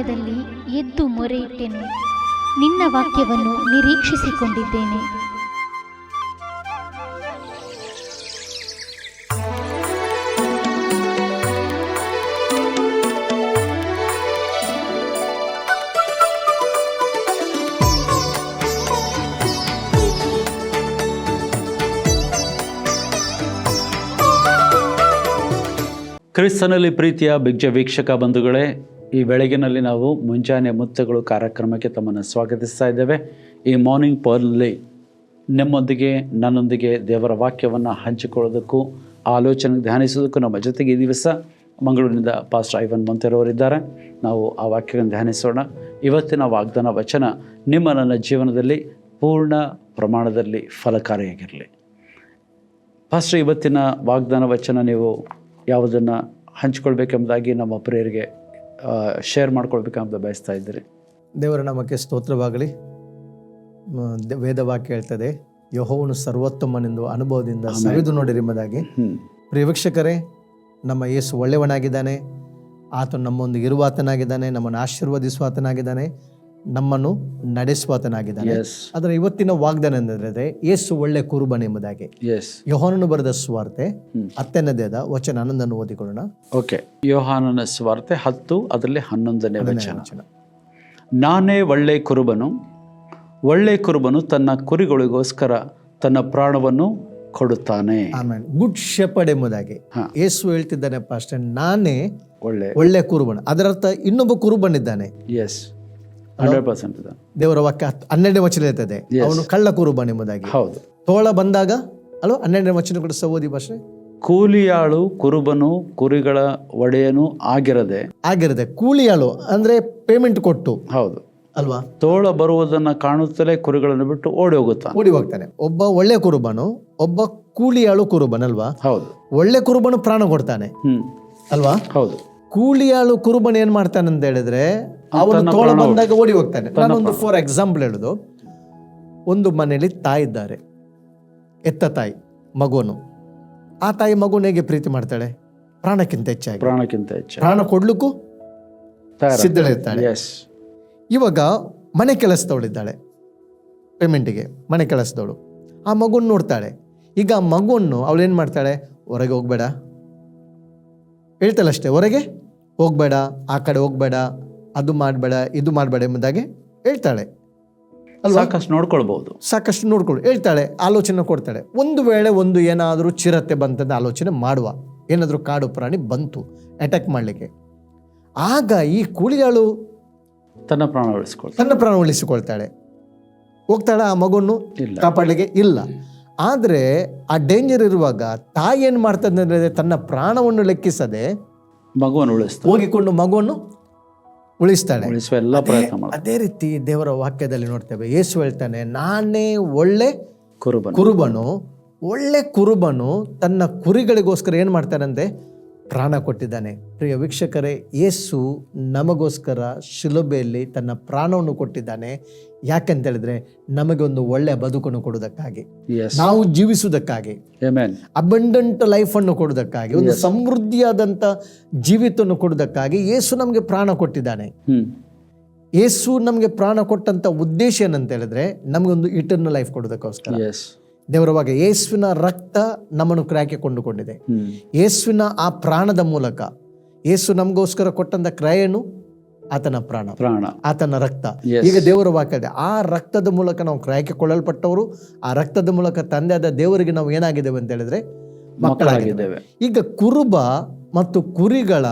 ಸಮಯದಲ್ಲಿ ಎದ್ದು ಮೊರೆಯಿಟ್ಟೆನು. ನಿನ್ನ ವಾಕ್ಯವನ್ನು ನಿರೀಕ್ಷಿಸಿಕೊಂಡಿದ್ದೇನೆ. ಕ್ರಿಸ್ತನಲ್ಲಿ ಪ್ರೀತಿಯ ಬಿಗ್ಜ ವೀಕ್ಷಕ ಬಂಧುಗಳೇ ಈ ಬೆಳಗಿನಲ್ಲಿ ನಾವು ಮುಂಜಾನೆ ಮುತ್ತಗಳು ಕಾರ್ಯಕ್ರಮಕ್ಕೆ ತಮ್ಮನ್ನು ಸ್ವಾಗತಿಸ್ತಾ ಇದ್ದೇವೆ. ಈ ಮಾರ್ನಿಂಗ್ ಪರ್ನಲ್ಲಿ ನಿಮ್ಮೊಂದಿಗೆ, ನನ್ನೊಂದಿಗೆ ದೇವರ ವಾಕ್ಯವನ್ನು ಹಂಚಿಕೊಳ್ಳೋದಕ್ಕೂ, ಆಲೋಚನೆ ಧ್ಯಾನಿಸೋದಕ್ಕೂ ನಮ್ಮ ಜೊತೆಗೆ ಈ ದಿವಸ ಮಂಗಳೂರಿನಿಂದ ಪಾಸ್ಟರ್ ಐವನ್ ಮಂತೆರವರಿದ್ದಾರೆ ನಾವು ಆ ವಾಕ್ಯವನ್ನು ಧ್ಯಾನಿಸೋಣ. ಇವತ್ತಿನ ವಾಗ್ದಾನ ವಚನ ನಿಮ್ಮ ನನ್ನ ಜೀವನದಲ್ಲಿ ಪೂರ್ಣ ಪ್ರಮಾಣದಲ್ಲಿ ಫಲಕಾರಿಯಾಗಿರಲಿ. ಫಸ್ಟ್ ಇವತ್ತಿನ ವಾಗ್ದಾನ ವಚನ ನೀವು ಯಾವುದನ್ನು ಹಂಚಿಕೊಳ್ಬೇಕೆಂಬುದಾಗಿ ನಮ್ಮ ಪ್ರಿಯರಿಗೆ ಶೇರ್ ಮಾಡ್ಕೊಳ್ಬೇಕಂತ ಬಯಸ್ತಾ ಇದ್ದೀರಿ. ದೇವರ ನಮಗೆ ಸ್ತೋತ್ರವಾಗಲಿ. ವೇದವಾಕ್ಯ ಹೇಳ್ತದೆ ಯಹೋವನು ಸರ್ವೋತ್ತಮನೆಂದು ಅನುಭವದಿಂದ ಸವಿದು ನೋಡಿರಿ ಎಂಬುದಾಗಿ ಪ್ರಿಯ ವೀಕ್ಷಕರೇ ನಮ್ಮ ಯೇಸು ಒಳ್ಳೆಯವನಾಗಿದ್ದಾನೆ ಆತನು ನಮ್ಮೊಂದಿಗೆ ಇರುವಾತನಾಗಿದ್ದಾನೆ ನಮ್ಮನ್ನು ಆಶೀರ್ವದಿಸುವಾತನಾಗಿದ್ದಾನೆ. ನಮ್ಮನ್ನು ನಡೆಸುವಾತನಾಗಿದ್ದಾನೆ. ಅದರ ಇವತ್ತಿನ ವಾಗ್ದಾನ ಏನಂದ್ರೆ ಯೇಸು ಒಳ್ಳೆ ಕುರುಬನ್ ಎಂಬುದಾಗಿ. ಯೋಹಾನನು ಬರೆದ ಸ್ವಾರ್ತೆ. ಹತ್ತನೇದೇದ ವಚನ ಹನ್ನೊಂದನ್ನು ಓದಿಕೊಳ್ಳೋಣ. ಓಕೆ ಯೋಹಾನನ ಸ್ವಾರ್ತೆ ಹತ್ತು ಅದರಲ್ಲಿ ಹನ್ನೊಂದನೇ ವಚನ. ನಾನೇ ಒಳ್ಳೆ ಕುರುಬನು ಒಳ್ಳೆ ಕುರುಬನು ತನ್ನ ಕುರಿಗಳಿಗೋಸ್ಕರ ತನ್ನ ಪ್ರಾಣವನ್ನು ಕೊಡುತ್ತಾನೆ. ಆಮೇಲೆ ಗುಡ್ ಶೆಪರ್ಡ್ ಎಂಬುದಾಗಿ. ಯೇಸು ಹೇಳ್ತಿದ್ದಾನೆ ಅಷ್ಟೇ ನಾನೇ ಒಳ್ಳೆ ಒಳ್ಳೆ ಕುರುಬನ್. ಅದರರ್ಥ ಇನ್ನೊಬ್ಬ ಕುರುಬನಿದ್ದಾನೆ. ಎಸ್ ಹಂಡ್ರೆಡ್ ಪರ್ಸೆಂಟ್ ಇದೆ. ದೇವರ ವಾಕ್ಯ ಹನ್ನೆರಡನೇ ವಚನ ಇರ್ತದೆ. ಅವನು ಕಳ್ಳ ಕುರುಬನ್ ಎಂಬುದಾಗಿ. ಹೌದು. ತೋಳ ಬಂದಾಗ ಅಲ್ವಾ ಹನ್ನೆರಡನೇ ವಚನ ಕೂಡ ಸಹೋದಿ ಭಾಷೆ. ಕೂಲಿಯಾಳು ಕುರುಬನು ಕುರಿಗಳ ಒಡೆಯನು ಆಗಿರದೆ. ಆಗಿರದೆ ಕೂಲಿಯಾಳು ಅಂದ್ರೆ ಪೇಮೆಂಟ್ ಕೊಟ್ಟು. ಹೌದು. ಅಲ್ವಾ? ತೋಳ ಬರುವುದನ್ನ ಕಾಣುತ್ತಲೇ ಕುರಿಗಳನ್ನು ಬಿಟ್ಟು ಓಡಿ ಹೋಗುತ್ತಾನೆ. ಓಡಿ ಹೋಗ್ತಾನೆ. ಒಬ್ಬ ಒಳ್ಳೆ ಕುರುಬನು ಒಬ್ಬ ಕೂಲಿಯಾಳು ಕುರುಬನ್ ಅಲ್ವಾ ಹೌದು. ಒಳ್ಳೆ ಕುರುಬನು ಪ್ರಾಣ ಕೊಡ್ತಾನೆ. ಹ್ಮ್. ಅಲ್ವಾ? ಹೌದು. ಕೂಲಿಯಾಳು ಕುರುಬನ್ ಏನ್ ಮಾಡ್ತಾನೆ ಅಂತ ಹೇಳಿದ್ರೆ ಅವನು ತೋಳ ಬಂದಾಗ ಓಡಿ ಹೋಗ್ತಾನೆ. ನಾನೊಂದು ಫಾರ್ ಎಕ್ಸಾಂಪಲ್ ಹೇಳುದು. ಒಂದು ಮನೆಯಲ್ಲಿ ತಾಯಿ ಇದ್ದಾರೆ. ಎತ್ತ ತಾಯಿ ಮಗುವನು ಆ ತಾಯಿ ಮಗುನ ಹೇಗೆ ಪ್ರೀತಿ ಮಾಡ್ತಾಳೆ? ಪ್ರಾಣಕ್ಕಿಂತ ಹೆಚ್ಚಾಗಿ. ಪ್ರಾಣಕ್ಕಿಂತ ಹೆಚ್ಚು ಪ್ರಾಣ ಕೊಡ್ಲಿಕ್ಕೂ ಸಿದ್ಧಳಿರ್ತಾಳೆ ಇವಾಗ ಮನೆ ಕೆಲಸದವಳಿದ್ದಾಳೆ ಪೇಮೆಂಟಿಗೆ ಮನೆ ಕೆಲಸದವಳು. ಆ ಮಗುನ ನೋಡ್ತಾಳೆ. ಈಗ ಆ ಮಗುವನ್ನು ಅವಳು ಏನು ಮಾಡ್ತಾಳೆ? ಹೊರಗೆ ಹೋಗ್ಬೇಡ. ಹೇಳ್ತಾಳಷ್ಟೇ ಹೊರಗೆ? ಹೋಗ್ಬೇಡ ಆ ಕಡೆ ಹೋಗ್ಬೇಡ ಅದು ಮಾಡಬೇಡ ಇದು ಮಾಡಬೇಡ ಎಂಬುದಾಗಿ ಹೇಳ್ತಾಳೆ. ಸಾಕಷ್ಟು ನೋಡ್ಕೊಳ್ಬಹುದು ಸಾಕಷ್ಟು ನೋಡ್ಕೊಳ್ಳಿ ಹೇಳ್ತಾಳೆ ಆಲೋಚನೆ ಕೊಡ್ತಾಳೆ. ಒಂದು ವೇಳೆ ಒಂದು ಏನಾದರೂ ಚಿರತೆ ಬಂತಂದ ಆಲೋಚನೆ ಮಾಡುವ. ಏನಾದರೂ ಕಾಡು ಪ್ರಾಣಿ ಬಂತು ಅಟ್ಯಾಕ್ ಮಾಡಲಿಕ್ಕೆ. ಆಗ ಈ ಕೂಲಿಯಾಳು ತನ್ನ ಪ್ರಾಣ ಉಳಿಸ್ಕೊಳ್ ತನ್ನ ಪ್ರಾಣ ಉಳಿಸಿಕೊಳ್ತಾಳೆ. ಹೋಗ್ತಾಳೆ ಆ ಮಗನ್ನು? ಕಾಪಾಡಲಿಕ್ಕೆ ಇಲ್ಲ. ಆದರೆ ಆ ಡೇಂಜರ್ ಇರುವಾಗ ತಾಯಿ ಏನು ಮಾಡ್ತದೆ ಅಂದರೆ ತನ್ನ ಪ್ರಾಣವನ್ನು ಲೆಕ್ಕಿಸದೆ ಮಗುವನ್ನು ಉಳಿಸ್ತಾ ಹೋಗಿಕೊಂಡು ಮಗುವನ್ನು ಉಳಿಸ್ತಾಳೆ. ಉಳಿಸುವ ಎಲ್ಲ ಪ್ರಯತ್ನ ಮಾಡ್ತಾರೆ ಅದೇ ರೀತಿ ದೇವರ ವಾಕ್ಯದಲ್ಲಿ ನೋಡ್ತೇವೆ ಯೇಸು ಹೇಳ್ತಾನೆ ನಾನೇ ಒಳ್ಳೆ ಕುರುಬನು. ಕುರುಬನು ಒಳ್ಳೆ ಕುರುಬನು ತನ್ನ ಕುರಿಗಳಿಗೋಸ್ಕರ ಏನು ಮಾಡ್ತಾನಂತೆ? ಪ್ರಾಣ ಕೊಟ್ಟಿದ್ದಾನೆ. ಪ್ರಿಯ ವೀಕ್ಷಕರೇ ಯೇಸು ನಮಗೋಸ್ಕರ ಶಿಲುಬೆಯಲ್ಲಿ ತನ್ನ ಪ್ರಾಣವನ್ನು ಕೊಟ್ಟಿದ್ದಾನೆ. ಯಾಕಂತ ಹೇಳಿದ್ರೆ ನಮಗೆ ಒಂದು ಒಳ್ಳೆಯ ಬದುಕನ್ನು ಕೊಡುವುದಕ್ಕಾಗಿ. ಎಸ್ ನಾವು ಜೀವಿಸುವುದಕ್ಕಾಗಿ. ಅಬಂಡೆಂಟ್ ಲೈಫ್ ಅನ್ನು ಕೊಡುವುದಕ್ಕಾಗಿ. ಒಂದು ಸಮೃದ್ಧಿಯಾದಂಥ ಜೀವಿತವನ್ನು ಕೊಡುವುದಕ್ಕಾಗಿ ಯೇಸು ನಮಗೆ ಪ್ರಾಣ ಕೊಟ್ಟಿದ್ದಾನೆ. ಯೇಸು ನಮಗೆ ಪ್ರಾಣ ಕೊಟ್ಟಂತ ಉದ್ದೇಶ ಏನಂತ ಹೇಳಿದ್ರೆ ನಮಗೊಂದು ಇಟರ್ನಲ್ ಲೈಫ್ ಕೊಡೋದಕ್ಕೋಸ್ಕರ ದೇವರ ಬಗ್ಗೆ ಯೇಸುವಿನ ರಕ್ತ ನಮ್ಮನ್ನು ಕ್ರಾಯಕ್ಕೆ ಕೊಂಡುಕೊಂಡಿದೆ. ಯೇಸುವಿನ ಆ ಪ್ರಾಣದ ಮೂಲಕ ಯೇಸು ನಮಗೋಸ್ಕರ ಕೊಟ್ಟಂತ ಕ್ರಯನು ಆತನ ಪ್ರಾಣ ಪ್ರಾಣ. ಆತನ ರಕ್ತ. ಈಗ ದೇವರ ವಾಕ್ಯ ಇದೆ ಆ ರಕ್ತದ ಮೂಲಕ ನಾವು ಕ್ರಯಕ್ಕೆ ಕೊಳ್ಳಲ್ಪಟ್ಟವರು ಆ ರಕ್ತದ ಮೂಲಕ ತಂದೆಯಾದ ದೇವರಿಗೆ ನಾವು ಏನಾಗಿದ್ದೇವೆ ಅಂತ ಹೇಳಿದ್ರೆ ಮಕ್ಕಳಾಗಿದ್ದೇವೆ. ಈಗ ಕುರುಬ ಮತ್ತು ಕುರಿಗಳ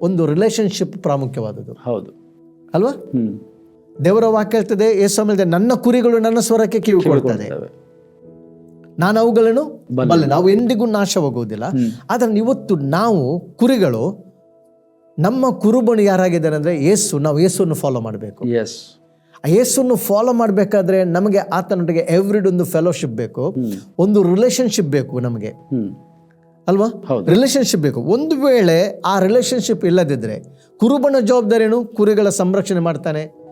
ಒಂದು ರಿಲೇಶನ್ಶಿಪ್ ಪ್ರಾಮುಖ್ಯವಾದದ್ದು. ಹೌದು. ಅಲ್ವಾ? ದೇವರ ವಾಕ್ಯ ಹೇಳ್ತದೆ ಯೇಸು ಆಮೇಲೆ ನನ್ನ ಕುರಿಗಳು ನನ್ನ ಸ್ವರಕ್ಕೆ ಕಿವಿ ಕೊಡ್ತದೆ. ನಾನು ಅವುಗಳನ್ನು ಬಲ್ಲೆ. ನಾವು ಎಂದಿಗೂ ನಾಶವಾಗುವುದಿಲ್ಲ. ಆದರೆ ಆದ್ರೆ ಇವತ್ತು ನಾವು ಕುರಿಗಳು ನಮ್ಮ ಕುರುಬನು ಯಾರಾಗಿದ್ದಾರೆ ಅಂದ್ರೆ ಯೇಸು ನಾವು ಯೇಸುವನ್ನು ಫಾಲೋ ಮಾಡಬೇಕು. ಎಸ್ ಆ ಯೇಸುವನ್ನು ಫಾಲೋ ಮಾಡಬೇಕಾದ್ರೆ ನಮಗೆ ಆತನೊಟ್ಟಿಗೆ ಎವ್ರಿಡ್ ಒಂದು ಫೆಲೋಶಿಪ್ ಬೇಕು. ಒಂದು ರಿಲೇಶನ್ಶಿಪ್ ಬೇಕು ನಮಗೆ. ಅಲ್ವಾ? ರಿಲೇಷನ್ಶಿಪ್ ರಿಲೇಶನ್ಶಿಪ್ ಬೇಕು. ಒಂದು ವೇಳೆ ಆ ರಿಲೇಶನ್ಶಿಪ್ ಇಲ್ಲದಿದ್ರೆ ಕುರುಬನ ಏನು ಕುರಿಗಳ ಸಂರಕ್ಷಣೆ ಮಾಡ್ತಾನೆ.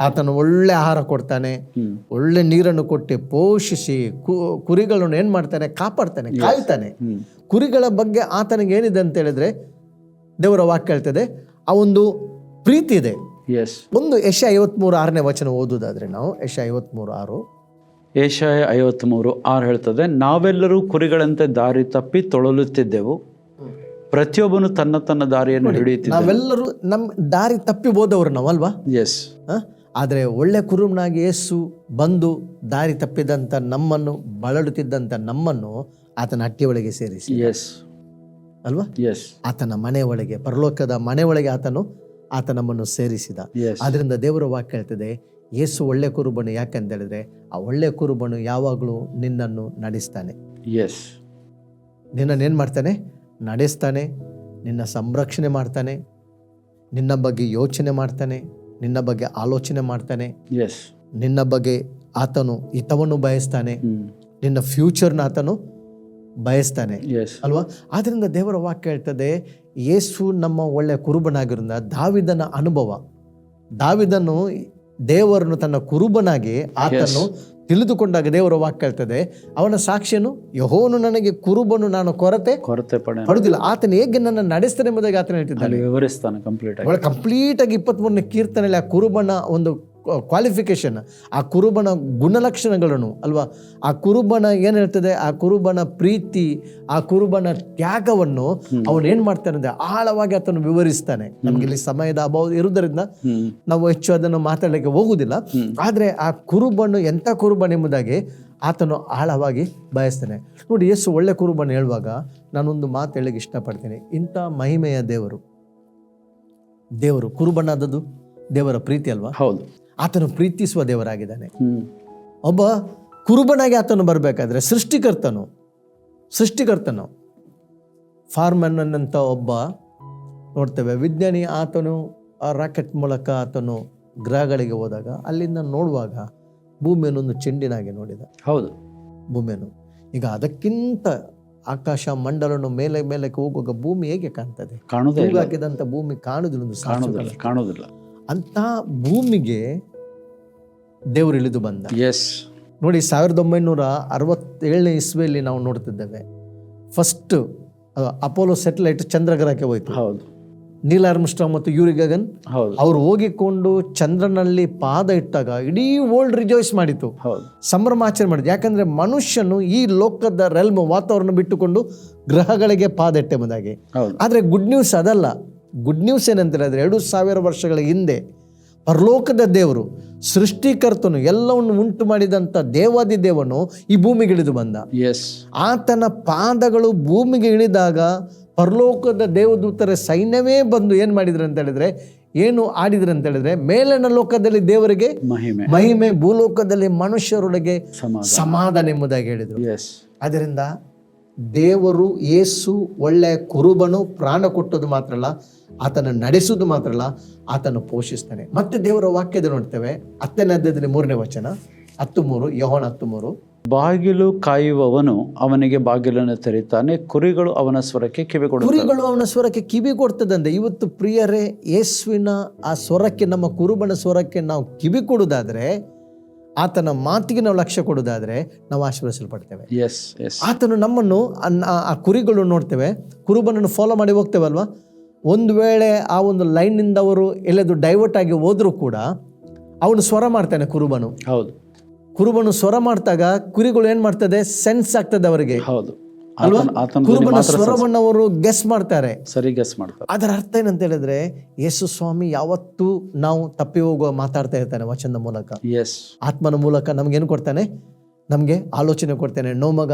ಆತನು ಒಳ್ಳೆ ಆಹಾರ ಕೊಡ್ತಾನೆ ಒಳ್ಳೆ ನೀರನ್ನು ಕೊಟ್ಟು ಪೋಷಿಸಿ ಕು ಕುರಿಗಳನ್ನು ಏನು ಮಾಡ್ತಾನೆ ಕಾಪಾಡ್ತಾನೆ ಕಾಯ್ತಾನೆ. ಕುರಿಗಳ ಬಗ್ಗೆ ಆತನಿಗೆ ಏನಿದೆ ಅಂತ ಹೇಳಿದ್ರೆ ದೇವರ ವಾಕ್ಯ ಹೇಳ್ತದೆ ಆ ಒಂದು ಪ್ರೀತಿ ಇದೆ. ಎಸ್ ಒಂದು ಯಶ ಐವತ್ಮೂರು ಆರನೇ ವಚನ ಓದುದಾದ್ರೆ ನಾವು ಯಶ ಐವತ್ಮೂರು ಆರು. ಏಷಾಯ ಐವತ್ತ್ಮೂರು ಆರು ಹೇಳ್ತದೆ ನಾವೆಲ್ಲರೂ ಕುರಿಗಳಂತೆ ದಾರಿ ತಪ್ಪಿ ತೊಳಲುತ್ತಿದ್ದೆವು. ಪ್ರತಿಯೊಬ್ಬನು ತನ್ನ ತನ್ನ ದಾರಿಯನ್ನು ಹಿಡಿಯುತ್ತಿದ್ದ ನಾವೆಲ್ಲರೂ ನಮ್ಮ ದಾರಿ ತಪ್ಪಿ ಹೋದವರು ನಾವಲ್ವಾ ಎಸ್? ಆದರೆ ಒಳ್ಳೆ ಕುರುಮನಾಗಿ ಯೇಸು ಬಂದು ದಾರಿ ತಪ್ಪಿದಂಥ ನಮ್ಮನ್ನು ಬಳಲುತ್ತಿದ್ದಂಥ ನಮ್ಮನ್ನು ಆತನ ಹಟ್ಟಿ ಒಳಗೆ ಸೇರಿಸಿ ಎಸ್ ಅಲ್ವಾ? ಎಸ್ ಆತನ ಮನೆ ಒಳಗೆ ಪರಲೋಕದ ಮನೆ ಒಳಗೆ ಆತನು ಆತ ನಮ್ಮನ್ನು ಸೇರಿಸಿದ. ಅದರಿಂದ ಆದ್ರಿಂದ ದೇವರ ವಾಕ್ಯ ಹೇಳ್ತದೆ ಯೇಸು ಒಳ್ಳೆ ಕುರುಬನು ಯಾಕಂತ ಹೇಳಿದ್ರೆ ಆ ಒಳ್ಳೆ ಕುರುಬನು ಯಾವಾಗಲೂ ನಿನ್ನನ್ನು ನಡೆಸ್ತಾನೆ. ಎಸ್ ನಿನ್ನನ್ನು ಏನು ಮಾಡ್ತಾನೆ? ನಡೆಸ್ತಾನೆ ನಿನ್ನ ಸಂರಕ್ಷಣೆ ಮಾಡ್ತಾನೆ ನಿನ್ನ ಬಗ್ಗೆ ಯೋಚನೆ ಮಾಡ್ತಾನೆ ನಿನ್ನ ಬಗ್ಗೆ ಆಲೋಚನೆ ಮಾಡ್ತಾನೆ. ನಿನ್ನ ಬಗ್ಗೆ ಆತನು ಹಿತವನ್ನು ಬಯಸ್ತಾನೆ. ನಿನ್ನ ಫ್ಯೂಚರ್ನ ಆತನು ಬಯಸ್ತಾನೆ. ಅಲ್ವಾ? ಆದ್ರಿಂದ ದೇವರ ವಾಕ್ಯ ಹೇಳ್ತದೆ ಯೇಸು ನಮ್ಮ ಒಳ್ಳೆಯ ಕುರುಬನಾಗಿರೋದ್ರಿಂದ ದಾವಿದನ ಅನುಭವ. ದಾವಿದನು ದೇವರನ್ನು ತನ್ನ ಕುರುಬನಾಗಿ ಆತನು ತಿಳಿದುಕೊಂಡಾಗ ದೇವರ ವಾಕ್ ಹೇಳ್ತದೆ ಅವನ ಸಾಕ್ಷ್ಯನು ಯಹೋನು ನನಗೆ ಕುರುಬನು ನಾನು ಕೊರತೆ ಕೊರತೆ ಪಡೆ ಪಡುದಿಲ್ಲ ಆತನ ಹೇಗೆ ನನ್ನ ನಡೆಸ್ತಾನೆ ಎಂಬುದಾಗಿ ಆತನ ಹೇಳ್ತಿದ್ದಾನೆ. ವಿವರಿಸ್ತಾನೆ ಕಂಪ್ಲೀಟ್ ಕಂಪ್ಲೀಟ್ ಆಗಿ ಇಪ್ಪತ್ಮೂರನೇ ಕೀರ್ತನೆಯಲ್ಲಿ ಆ ಕುರುಬನ ಒಂದು ಕ್ವಾಲಿಫಿಕೇಶನ್ ಆ ಕುರುಬನ ಗುಣಲಕ್ಷಣಗಳನ್ನು ಅಲ್ವಾ? ಆ ಕುರುಬನ ಏನು ಹೇಳ್ತದೆ? ಆ ಕುರುಬನ ಪ್ರೀತಿ ಆ ಕುರುಬನ ತ್ಯಾಗವನ್ನು ಅವನು ಏನು ಮಾಡ್ತಾನೆ ಅಂದ್ರೆ ಆಳವಾಗಿ ಆತನು ವಿವರಿಸ್ತಾನೆ. ನಮ್ಗೆ ಇಲ್ಲಿ ಸಮಯದ ಅಭಾವ ಇರುವುದರಿಂದ ನಾವು ಹೆಚ್ಚು ಅದನ್ನು ಮಾತಾಡಲಿಕ್ಕೆ ಹೋಗುವುದಿಲ್ಲ. ಆದರೆ ಆ ಕುರುಬನ್ನು ಎಂಥ ಕುರುಬನ್ ಎಂಬುದಾಗಿ ಆತನು ಆಳವಾಗಿ ಬಯಸ್ತಾನೆ. ನೋಡಿ ಎಷ್ಟು ಒಳ್ಳೆ ಕುರುಬನ್ ಹೇಳುವಾಗ ನಾನೊಂದು ಮಾತು ಹೇಳಲಿಕ್ಕೆ ಇಷ್ಟಪಡ್ತೇನೆ. ಇಂಥ ಮಹಿಮೆಯ ದೇವರು ದೇವರು ಕುರುಬನಾದದ್ದು ದೇವರ ಪ್ರೀತಿ ಅಲ್ವಾ? ಹೌದು. ಆತನು ಪ್ರೀತಿಸುವ ದೇವರಾಗಿದ್ದಾನೆ. ಒಬ್ಬ ಕುರುಬನಾಗಿ ಆತನು ಬರಬೇಕಾದ್ರೆ ಸೃಷ್ಟಿಕರ್ತನು ಸೃಷ್ಟಿಕರ್ತನು ಫಾರ್ಮನ್ ಅನ್ನಂಥ ಒಬ್ಬ ನೋಡ್ತೇವೆ. ವಿಜ್ಞಾನಿ ಆತನು ಆ ರಾಕೆಟ್ ಮೂಲಕ ಆತನು ಗ್ರಹಗಳಿಗೆ ಹೋದಾಗ ಅಲ್ಲಿಂದ ನೋಡುವಾಗ ಭೂಮಿಯನ್ನು ಒಂದು ಚೆಂಡಿನಾಗೆ ನೋಡಿದ. ಹೌದು. ಭೂಮಿಯನ್ನು. ಈಗ ಅದಕ್ಕಿಂತ ಆಕಾಶ ಮಂಡಲವನ್ನು ಮೇಲೆ ಮೇಲಕ್ಕೆ ಹೋಗುವಾಗ ಭೂಮಿ ಹೇಗೆ ಕಾಣ್ತದೆ? ಕಾಣೋದೇ ಇಲ್ಲ. ಭೂಮಿ ಕಾಣೋದಿಲ್ಲ. ಕಾಣೋದಿಲ್ಲ. ಅಂತ ಭೂಮಿಗೆ ದೇವರು ಇಳಿದು ಬಂದ. ಎಸ್ ನೋಡಿ ಸಾವಿರದ ಒಂಬೈನೂರ ಅರವತ್ತೇಳನೇ ಇಸ್ವಿಯಲ್ಲಿ ನಾವು ನೋಡ್ತಿದ್ದೇವೆ. ಫಸ್ಟ್ ಅಪೋಲೋ ಸೆಟಲೈಟ್ ಚಂದ್ರಗ್ರಹಕ್ಕೆ ಹೋಯ್ತು. ಹೌದು. ನೀಲ್ ಆರ್ಮ್ಸ್ಟ್ರಾಂಗ್ ಮತ್ತು ಯೂರಿ ಗಗನ್ ಅವ್ರು ಹೋಗಿಕೊಂಡು ಚಂದ್ರನಲ್ಲಿ ಪಾದ ಇಟ್ಟಾಗ ಇಡೀ ವರ್ಲ್ಡ್ ರಿಜಾಯ್ಸ್ ಮಾಡಿತು. ಸಂಭ್ರಮಾಚರಣೆ ಮಾಡಿದ್ರು ಯಾಕಂದ್ರೆ ಮನುಷ್ಯನು ಈ ಲೋಕದ ರೆಲ್ಮ್ ವಾತಾವರಣ ಬಿಟ್ಟುಕೊಂಡು ಗ್ರಹಗಳಿಗೆ ಪಾದ ಇಟ್ಟೆ ಹೌದು. ಆದರೆ ಗುಡ್ ನ್ಯೂಸ್ ಅದಲ್ಲ. ಗುಡ್ ನ್ಯೂಸ್ ಏನಂತ ಹೇಳಿದ್ರೆ ಎರಡು ಸಾವಿರ ವರ್ಷಗಳ ಹಿಂದೆ ಪರಲೋಕದ ದೇವರು ಸೃಷ್ಟಿಕರ್ತನು ಎಲ್ಲವನ್ನು ಉಂಟು ಮಾಡಿದಂಥ ದೇವಾದಿ ದೇವನು ಈ ಭೂಮಿಗೆ ಇಳಿದು ಬಂದ. ಎಸ್ ಆತನ ಪಾದಗಳು ಭೂಮಿಗೆ ಇಳಿದಾಗ ಪರಲೋಕದ ದೇವದೂತರ ಸೈನ್ಯವೇ ಬಂದು ಏನು ಮಾಡಿದ್ರು ಅಂತ ಹೇಳಿದ್ರೆ ಏನು ಆಡಿದ್ರು ಅಂತ ಹೇಳಿದ್ರೆ ಮೇಲಿನ ಲೋಕದಲ್ಲಿ ದೇವರಿಗೆ ಮಹಿಮೆ. ಮಹಿಮೆ ಭೂಲೋಕದಲ್ಲಿ ಮನುಷ್ಯರೊಳಗೆ ಸಮಾಧಾನ. ಎಂಬುದಾಗಿ ಹೇಳಿದರು. ಅದರಿಂದ ದೇವರು ಏಸು ಒಳ್ಳೆಯ ಕುರುಬನು ಪ್ರಾಣ ಕೊಟ್ಟದು ಮಾತ್ರ ಅಲ್ಲ ಆತನ ನಡೆಸೋದು ಮಾತ್ರ ಅಲ್ಲ ಆತನು ಪೋಷಿಸ್ತಾನೆ. ಮತ್ತೆ ದೇವರ ವಾಕ್ಯದ ನೋಡ್ತೇವೆ ಹತ್ತನೇ ಅಧ್ಯಾಯದಲ್ಲಿ ಮೂರನೇ ವಚನ ಹತ್ತು ಮೂರು ಯಹೋಣ ಹತ್ತು ಮೂರು ಬಾಗಿಲು ಕಾಯುವವನು ಅವನಿಗೆ ಬಾಗಿಲನ್ನು ತೆರೀತಾನೆ ಕುರಿಗಳು ಅವನ ಸ್ವರಕ್ಕೆ ಕಿವಿ ಕೊಡ ಕುರಿಗಳು ಅವನ ಸ್ವರಕ್ಕೆ ಕಿವಿ ಕೊಡ್ತದಂತೆ. ಇವತ್ತು ಪ್ರಿಯರೇ ಯೇಸುವಿನ ಆ ಸ್ವರಕ್ಕೆ ನಮ್ಮ ಕುರುಬನ ಸ್ವರಕ್ಕೆ ನಾವು ಕಿವಿ ಕೊಡುವುದಾದ್ರೆ ಆತನ ಮಾತಿಗೆ ನಾವು ಲಕ್ಷ್ಯ ಕೊಡೋದಾದ್ರೆ ನಾವು ಆಶೀರ್ವಿಸಲ್ಪಡ್ತೇವೆ ಆತನು ನಮ್ಮನ್ನು ಆ ಕುರಿಗಳು ನೋಡ್ತೇವೆ. ಕುರುಬನನ್ನು ಫಾಲೋ ಮಾಡಿ ಹೋಗ್ತೇವಲ್ವಾ? ಒಂದು ವೇಳೆ ಆ ಒಂದು ಲೈನ್ನಿಂದ ಅವರು ಎಲ್ಲದು ಡೈವರ್ಟ್ ಆಗಿ ಹೋದರೂ ಕೂಡ ಅವನು ಸ್ವರ ಮಾಡ್ತಾನೆ ಕುರುಬನು. ಹೌದು. ಕುರುಬನು ಸ್ವರ ಮಾಡಿದಾಗ ಕುರಿಗಳು ಏನು ಮಾಡ್ತದೆ? ಸೆನ್ಸ್ ಆಗ್ತದೆ ಅವರಿಗೆ. ಹೌದು. ಅಲ್ವಾ? ಕುರುಬನ ಗೆಸ್ ಮಾಡ್ತಾರೆ. ಸರಿ ಗೆಸ್ ಮಾಡ್ತಾರೆ. ಅದರ ಅರ್ಥ ಏನಂತ ಹೇಳಿದ್ರೆ ಯೇಸು ಸ್ವಾಮಿ ಯಾವತ್ತೂ ನಾವು ತಪ್ಪಿ ಹೋಗುವ ಮಾತಾಡ್ತಾ ಇರ್ತಾನೆ ವಚನದ ಮೂಲಕ. ಎಸ್ ಆತ್ಮನ ಮೂಲಕ ನಮಗೇನು ಕೊಡ್ತಾನೆ? ನಮಗೆ ಆಲೋಚನೆ ಕೊಡ್ತಾನೆ ನೋ ಮಗ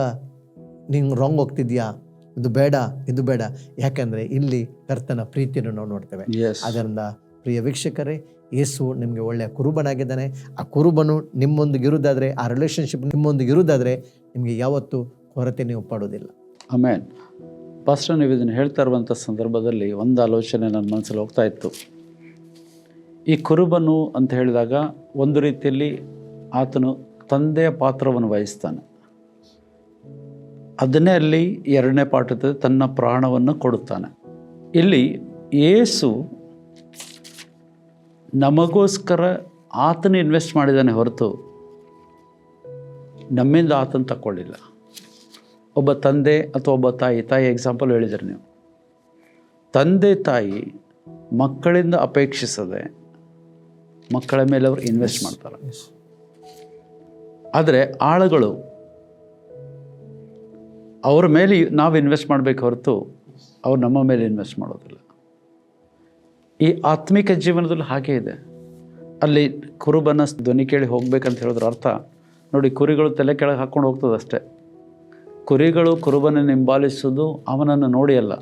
ನೀನು ರಾಂಗ್ ಹೋಗ್ತಿದ್ಯಾ? ಇದು ಬೇಡ ಇದು ಬೇಡ. ಯಾಕಂದ್ರೆ ಇಲ್ಲಿ ಕರ್ತನ ಪ್ರೀತಿಯನ್ನು ನಾವು ನೋಡ್ತೇವೆ. ಅದರಿಂದ ಪ್ರಿಯ ವೀಕ್ಷಕರೇ ಯೇಸು ನಿಮಗೆ ಒಳ್ಳೆಯ ಕುರುಬನಾಗಿದ್ದಾನೆ. ಆ ಕುರುಬನು ನಿಮ್ಮೊಂದಿಗೆ ಇರುವುದಾದರೆ ಆ ರಿಲೇಷನ್ಶಿಪ್ ನಿಮ್ಮೊಂದಿಗೆ ಇರುವುದಾದರೆ ನಿಮಗೆ ಯಾವತ್ತೂ ಕೊರತೆ ನೀವು ಪಡೋದಿಲ್ಲ ಆಮೇಲೆ ಫಸ್ಟ್ ನೀವು ಇದನ್ನು ಹೇಳ್ತಾ ಇರುವಂಥ ಸಂದರ್ಭದಲ್ಲಿ ಒಂದು ಆಲೋಚನೆ ನನ್ನ ಮನಸ್ಸಲ್ಲಿ ಹೋಗ್ತಾ ಇತ್ತು. ಈ ಕುರುಬನು ಅಂತ ಹೇಳಿದಾಗ ಒಂದು ರೀತಿಯಲ್ಲಿ ಆತನು ತಂದೆಯ ಪಾತ್ರವನ್ನು ವಹಿಸ್ತಾನೆ. ಅದನ್ನೇ ಅಲ್ಲಿ ಎರಡನೇ ಪಾಠದ ತನ್ನ ಪ್ರಾಣವನ್ನು ಕೊಡುತ್ತಾನೆ. ಇಲ್ಲಿ ಏಸು ನಮಗೋಸ್ಕರ ಆತನ ಇನ್ವೆಸ್ಟ್ ಮಾಡಿದ್ದಾನೆ ಹೊರತು ನಮ್ಮಿಂದ ಆತನ ತಗೊಳ್ಳಿಲ್ಲ ಒಬ್ಬ ತಂದೆ ಅಥವಾ ಒಬ್ಬ ತಾಯಿ ತಾಯಿ ಎಕ್ಸಾಂಪಲ್ ಹೇಳಿದ್ರಿ ನೀವು. ತಂದೆ ತಾಯಿ ಮಕ್ಕಳಿಂದ ಅಪೇಕ್ಷಿಸದೆ ಮಕ್ಕಳ ಮೇಲೆ ಅವರು ಇನ್ವೆಸ್ಟ್ ಮಾಡ್ತಾರೆ. ಆದರೆ ಆಳುಗಳು ಅವ್ರ ಮೇಲೆ ನಾವು ಇನ್ವೆಸ್ಟ್ ಮಾಡಬೇಕು ಹೊರತು ಅವ್ರು ನಮ್ಮ ಮೇಲೆ ಇನ್ವೆಸ್ಟ್ ಮಾಡೋದಿಲ್ಲ. ಈ ಆತ್ಮಿಕ ಜೀವನದಲ್ಲಿ ಹಾಗೇ ಇದೆ. ಅಲ್ಲಿ ಕುರುಬನ ಧ್ವನಿ ಕೇಳಿ ಹೋಗ್ಬೇಕಂತ ಹೇಳಿದ್ರ ಅರ್ಥ. ನೋಡಿ ಕುರಿಗಳು ತಲೆ ಕೆಳಗೆ ಹಾಕ್ಕೊಂಡು ಹೋಗ್ತದೆ ಅಷ್ಟೇ ಕುರಿಗಳು ಕುರುಬನನ್ನು ಹಿಂಬಾಲಿಸೋದು ಅವನನ್ನು ನೋಡಿ ಅಲ್ಲ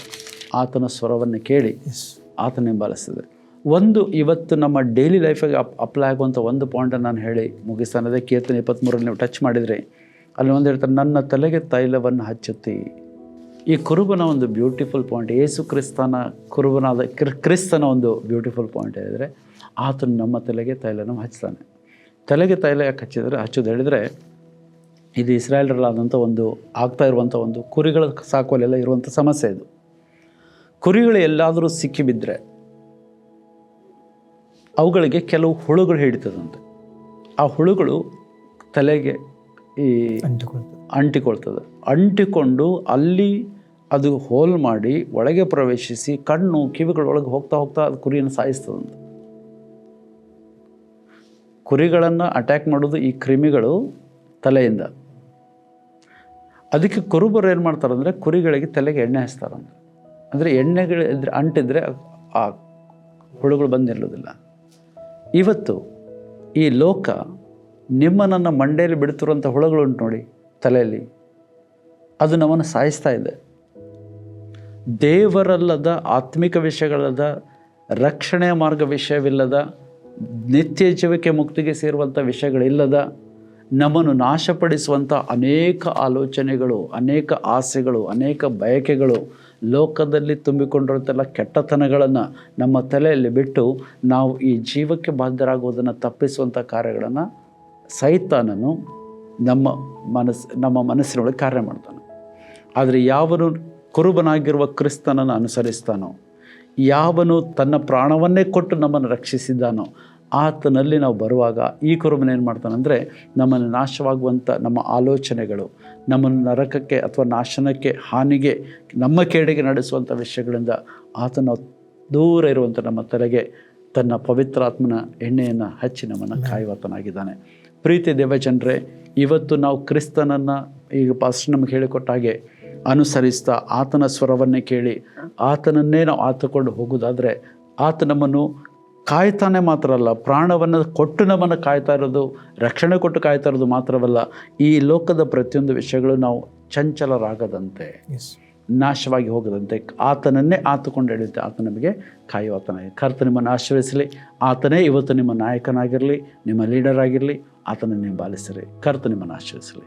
ಆತನ ಸ್ವರವನ್ನು ಕೇಳಿ ಆತನ ಹಿಂಬಾಲಿಸ್ತದೆ ಒಂದು ಇವತ್ತು ನಮ್ಮ ಡೈಲಿ ಲೈಫಿಗೆ ಅಪ್ ಅಪ್ಲೈ ಆಗುವಂಥ ಒಂದು ಪಾಯಿಂಟನ್ನು ನಾನು ಹೇಳಿ ಮುಗಿಸ್ತಾನದೇ ಕೀರ್ತನೆ ಇಪ್ಪತ್ತ್ಮೂರಲ್ಲಿ ನೀವು ಟಚ್ ಮಾಡಿದರೆ ಅಲ್ಲಿ ಒಂದು ಹೇಳ್ತಾರೆ ನನ್ನ ತಲೆಗೆ ತೈಲವನ್ನು ಹಚ್ಚುತ್ತಿ. ಈ ಕುರುಬನ ಒಂದು ಬ್ಯೂಟಿಫುಲ್ ಪಾಯಿಂಟ್ ಏಸು ಕ್ರಿಸ್ತನ ಕುರುಬನಾದ ಕ್ರಿ- ಕ್ರಿಸ್ತನ ಒಂದು ಬ್ಯೂಟಿಫುಲ್ ಪಾಯಿಂಟ್ ಹೇಳಿದರೆ ಆತನು ನಮ್ಮ ತಲೆಗೆ ತೈಲನ ಹಚ್ತಾನೆ ತಲೆಗೆ ತೈಲ ಯಾಕೆ ಹಚ್ಚಿದರೆ ಹಚ್ಚೋದು ಹೇಳಿದರೆ ಇದು ಇಸ್ರಾಯೇಲ್ರಲ್ಲಾದಂಥ ಒಂದು ಆಗ್ತಾ ಇರುವಂಥ ಒಂದು ಕುರಿಗಳ ಸಾಕುವಲ್ಲೆಲ್ಲ ಇರುವಂಥ ಸಮಸ್ಯೆ ಇದು. ಕುರಿಗಳು ಎಲ್ಲಾದರೂ ಸಿಕ್ಕಿಬಿದ್ದರೆ ಅವುಗಳಿಗೆ ಕೆಲವು ಹುಳುಗಳು ಹಿಡಿತದಂತೆ. ಆ ಹುಳುಗಳು ತಲೆಗೆ ಈ ಅಂಟಿಕೊಳ್ತದೆ. ಅಂಟಿಕೊಂಡು ಅಲ್ಲಿ ಅದು ಹೋಲ್ ಮಾಡಿ ಒಳಗೆ ಪ್ರವೇಶಿಸಿ ಕಣ್ಣು ಕಿವಿಗಳೊಳಗೆ ಹೋಗ್ತಾ ಹೋಗ್ತಾ ಅದು ಕುರಿಯನ್ನು ಸಾಯಿಸ್ತದಂತೆ. ಕುರಿಗಳನ್ನು ಅಟ್ಯಾಕ್ ಮಾಡೋದು ಈ ಕ್ರಿಮಿಗಳು ತಲೆಯಿಂದ. ಅದಕ್ಕೆ ಕುರುಬರು ಏನು ಮಾಡ್ತಾರೆ ಅಂದರೆ ಕುರಿಗಳಿಗೆ ತಲೆಗೆ ಎಣ್ಣೆ ಹಚ್ತಾರಂತೆ ಅಂದರೆ ಎಣ್ಣೆಗಳು ಇದ್ರೆ ಅಂಟಿದ್ರೆ ಆ ಹುಳುಗಳು ಬಂದು ಇವತ್ತು ಈ ಲೋಕ ನಿಮ್ಮ ನನ್ನ ಮಂಡೆಯಲ್ಲಿ ಬಿಡ್ತಿರುವಂಥ ಹುಳುಗಳು ಉಂಟು ನೋಡಿ ತಲೆಯಲ್ಲಿ. ಅದು ನಮ್ಮನ್ನು ಸಾಯಿಸ್ತಾ ಇದೆ. ದೇವರಲ್ಲದ ಆತ್ಮಿಕ ವಿಷಯಗಳಲ್ಲದ ರಕ್ಷಣೆಯ ಮಾರ್ಗ ವಿಷಯವಿಲ್ಲದ ನಿತ್ಯ ಜೀವಕ್ಕೆ ಮುಕ್ತಿಗೆ ಸೇರುವಂಥ ವಿಷಯಗಳಿಲ್ಲದ ನಮ್ಮನ್ನು ನಾಶಪಡಿಸುವಂಥ ಅನೇಕ ಆಲೋಚನೆಗಳು, ಅನೇಕ ಆಸೆಗಳು, ಅನೇಕ ಬಯಕೆಗಳು ಲೋಕದಲ್ಲಿ ತುಂಬಿಕೊಂಡಿರುವಂತೆಲ್ಲ ಕೆಟ್ಟತನಗಳನ್ನು ನಮ್ಮ ತಲೆಯಲ್ಲಿ ಬಿಟ್ಟು ನಾವು ಈ ಜೀವಕ್ಕೆ ಬಾಧ್ಯರಾಗುವುದನ್ನು ತಪ್ಪಿಸುವಂಥ ಕಾರ್ಯಗಳನ್ನು ಸೈತಾನನು ನಮ್ಮ ಮನಸ್ಸು ನಮ್ಮ ಮನಸ್ಸಿನೊಳಗೆ ಕಾರ್ಯ ಮಾಡ್ತಾನೆ. ಆದರೆ ಯಾವನು ಕುರುಬನಾಗಿರುವ ಕ್ರಿಸ್ತನನ್ನು ಅನುಸರಿಸ್ತಾನೋ, ಯಾವನು ತನ್ನ ಪ್ರಾಣವನ್ನೇ ಕೊಟ್ಟು ನಮ್ಮನ್ನು ರಕ್ಷಿಸಿದ್ದಾನೋ ಆತನಲ್ಲಿ ನಾವು ಬರುವಾಗ ಈ ಕುರುಬನ ಏನು ಮಾಡ್ತಾನಂದರೆ ನಮ್ಮನ್ನು ನಾಶವಾಗುವಂಥ ನಮ್ಮ ಆಲೋಚನೆಗಳು ನಮ್ಮನ್ನು ನರಕಕ್ಕೆ ಅಥವಾ ನಾಶನಕ್ಕೆ ಹಾನಿಗೆ ನಮ್ಮ ಕೇಡಿಗೆ ನಡೆಸುವಂಥ ವಿಷಯಗಳಿಂದ ಆತನ ದೂರ ಇರುವಂಥ ನಮ್ಮ ತಲೆಗೆ ತನ್ನ ಪವಿತ್ರಾತ್ಮನ ಎಣ್ಣೆಯನ್ನು ಹಚ್ಚಿ ನಮ್ಮನ್ನು ಕಾಯುವಾತನಾಗಿದ್ದಾನೆ. ಪ್ರೀತಿ ದೇವಜನರೇ ಇವತ್ತು ನಾವು ಕ್ರಿಸ್ತನನ್ನು ಈಗ ಪಾಸ್ಟ್ ನಮಗೆ ಹೇಳಿಕೊಟ್ಟ ಹಾಗೆ ಅನುಸರಿಸ್ತಾ ಆತನ ಸ್ವರವನ್ನೇ ಕೇಳಿ ಆತನನ್ನೇ ನಾವು ಆತುಕೊಂಡು ಹೋಗೋದಾದರೆ ಆತ ನಮ್ಮನ್ನು ಕಾಯ್ತಾನೆ ಮಾತ್ರ ಅಲ್ಲ ಪ್ರಾಣವನ್ನು ಕೊಟ್ಟು ನಮ್ಮನ್ನು ಕಾಯ್ತಾ ಇರೋದು ರಕ್ಷಣೆ ಕೊಟ್ಟು ಕಾಯ್ತಾ ಇರೋದು ಮಾತ್ರವಲ್ಲ ಈ ಲೋಕದ ಪ್ರತಿಯೊಂದು ವಿಷಯಗಳು ನಾವು ಚಂಚಲರಾಗದಂತೆ ನಾಶವಾಗಿ ಹೋಗದಂತೆ ಆತನನ್ನೇ ಆತುಕೊಂಡು ಎಳೆಯುತ್ತೆ. ಆತ ನಮಗೆ ಕಾಯುವಾತನ ಕರ್ತ ನಿಮ್ಮನ್ನು ಆಶ್ರಯಿಸಲಿ ಆತನೇ ಇವತ್ತು ನಿಮ್ಮ ನಾಯಕನಾಗಿರಲಿ ನಿಮ್ಮ ಲೀಡರ್ ಆಗಿರಲಿ ಆತನನ್ನೇ ಬಾಲಿಸಲಿ ಕರ್ತ ನಿಮ್ಮನ್ನು ಆಶ್ರಯಿಸಲಿ